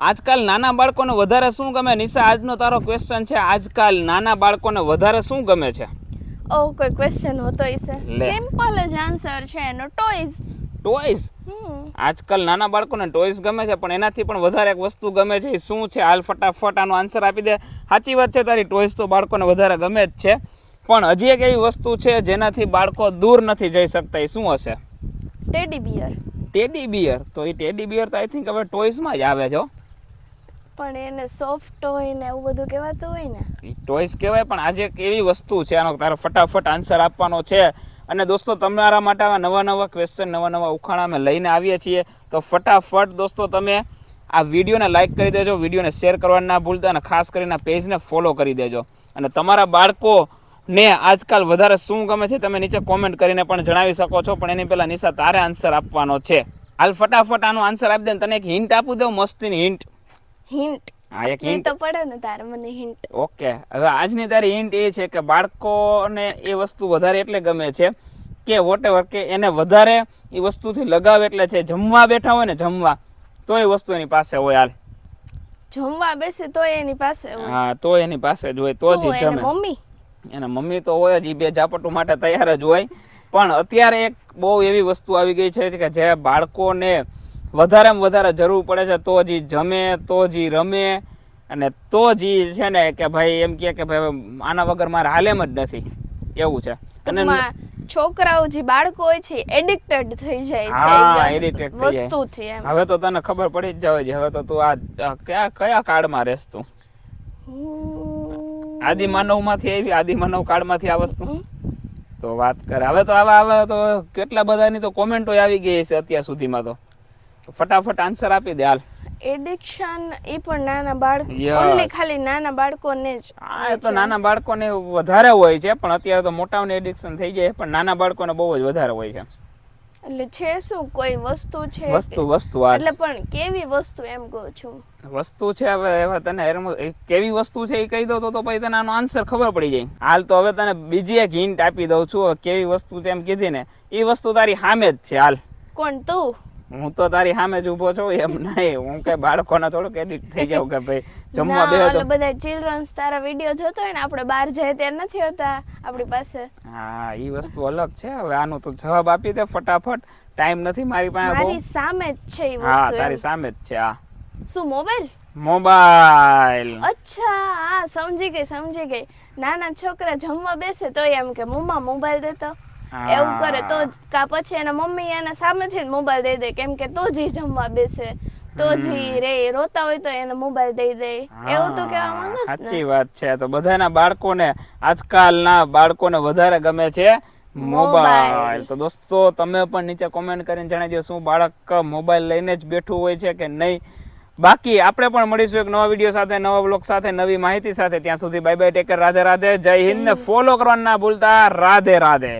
આજકાલ નાના બાળકોને વધારે શું ગમે? નિશા આજનો તારો ક્વેશ્ચન છે આજકાલ નાના બાળકોને વધારે શું ગમે છે? ઓ કોઈ ક્વેશ્ચન હોતો હશે. સિમ્પલ જ આન્સર છે એનો. ટોયઝ ટોયઝ આજકાલ નાના બાળકોને ટોયસ ગમે છે પણ એનાથી પણ વધારે એક વસ્તુ ગમે છે. એ શું છે? હાલ ફટાફટ આનો આન્સર આપી દે. સાચી વાત છે તારી ટોયસ તો બાળકોને વધારે ગમે જ છે. પણ હજી એક એવી વસ્તુ છે જેનાથી બાળકો દૂર નથી જઈ શકતા. એ શું હશે? ટેડી બિયર ટેડી બિયર તો એ ટેડી બિયર તો આઈ થિંક હવે ટોયસમાં જ આવે છે. પણ એને સોફ્ટ હોય ને એવું બધું કહેવાતું હોય ને? ટોયસ કહેવાય, પણ આજે એક એવી વસ્તુ છે, આનો તારો ફટાફટ આન્સર આપવાનો છે. અને દોસ્તો, તમારા માટે આવા નવા નવા ક્વેશ્ચન નવા નવા ઉખાણા અમે લઈને આવીએ છીએ. તો ફટાફટ દોસ્તો, તમે આ વિડીયોને લાઈક કરી દેજો, વિડીયોને શેર કરવાનું ના ભૂલતા અને ખાસ કરીને પેજને ફોલો કરી દેજો. અને તમારા બાળકોને આજકાલ વધારે શું ગમે છે, તમે નીચે કોમેન્ટ કરીને પણ જણાવી શકો છો, પણ એની પહેલાં નિશા તારે આન્સર આપવાનો છે. હાલ ફટાફટ આનો આન્સર આપી દે તને એક હિન્ટ આપું દઉં, મસ્તીની હિન્ટ હિન્ટ હા એક હિન્ટ તો પડે ને તારે મને હિન્ટ ઓકે હવે આજની તારી હિન્ટ એ છે કે બાળકોને એ વસ્તુ વધારે એટલે ગમે છે કે વોટેવર કે એને વધારે એ વસ્તુથી લગાવ એટલે છે જમવા બેઠા હોય ને જમવા તો એ વસ્તુ એની પાસે હોય હાલ. જમવા બેસે તો એની પાસે હોય. હા તો એની પાસે જ હોય તો જ જમે. મમ્મી? એના મમ્મી તો હોય જ એ બે ઝાપટું માટે તૈયાર જ હોય. પણ અત્યારે એક બહુ એવી વસ્તુ આવી ગઈ છે કે જે બાળકોને વધારેમાં વધારે જરૂર પડે છે તો જ જમે તો જ રમે અને તો જ છે ને કે ભાઈ એમ કહે કે ભાઈ આના વગર મારે હાલેમ જ નથી. એવું છે. અને છોકરાઓ જે બાળકો હોય છે એડિક્ટેડ થઈ જાય હા, એડિક્ટેડ થઈ જાય. વસ્તુથી એમ. હવે તો તને ખબર પડી જ જાવે છે હવે તો તું આ કયા કયા કાળમાં રહેસ તું. આદિ માનવમાંથી આવી આદિ માનવ કાળમાંથી આ વસ્તુ? તો વાત કરે. હવે તો આવા આવા તો કેટલા બધાની તો કોમેન્ટો આવી ગઈ છે અત્યાર સુધીમાં તો. ફટાફટ આન્સર આપી દે હાલ. એડિક્શન એ પણ નાના બાળક ઓન્લી ખાલી નાના બાળકોને જ. આ તો નાના બાળકોને વધારે હોય છે પણ અત્યારે તો મોટાઓને એડિક્શન થઈ જાય પણ નાના બાળકોને બહુ જ વધારે હોય છે. એટલે છે શું કોઈ વસ્તુ છે વસ્તુ વસ્તુ એટલે પણ કેવી વસ્તુ એમ કહું છું? વસ્તુ છે હવે હવે તને કેવી વસ્તુ છે એ કહી દો તો તો પછી તને આનો આન્સર ખબર પડી જાય. હાલ તો હવે તને બીજી એક હિન્ટ આપી દઉં છું કેવી વસ્તુ છે એમ કીધી ને એ વસ્તુ તારી સામે જ છે હાલ. કોણ તું? હું તો તારી સામે જ ઊભો છું એમ નહીં. હું કઈ બાળકોને થોડુંક એડિટ થઈ જાઉં કે ભાઈ જમવા બે તો. બધા ચિલ્ડ્રન્સ તારા વીડિયો જોતો હોય ને આપણે બહાર જાય ત્યાં નથી હોતા આપણી પાસે. હા એ વસ્તુ અલગ છે. હવે આનો તો જવાબ આપી દે ફટાફટ. ટાઈમ નથી મારી પાસે મારી સામે જ છે એ હા વસ્તુ તારી સામે જ છે હા. શું મોબાઈલ? મોબાઈલ. અચ્છા હા સમજી ગઈ સમજી ગઈ. નાના છોકરા જમવા બેસે તો એમ કે મમ્મા મોબાઈલ દેતો એવું કરે તો કા પછી એના મમ્મી એના સામેથી મોબાઈલ દઈ દે. કેમ કે તો જ જમવા બેસે. તો જી રે રોતા હોય તો એને મોબાઈલ દઈ દે. એવું તો કહેવા માંગસ સાચી વાત છે. તો બધાના બાળકોને આજકાલના બાળકોને વધારે ગમે છે મોબાઈલ. તો દોસ્તો તમે પણ નીચે કોમેન્ટ કરીને જણાવજો દો શું બાળક મોબાઈલ લઈને જ બેઠું હોય છે કે નહીં. બાકી આપણે પણ મળીશું એક નવા વીડિયો સાથે નવા બ્લોગ સાથે નવી માહિતી સાથે. ત્યાં સુધી bye bye take care Radhe Radhe જય હિન્દ. ને ફોલો કરવાનું ના ભૂલતા. રાધે રાધે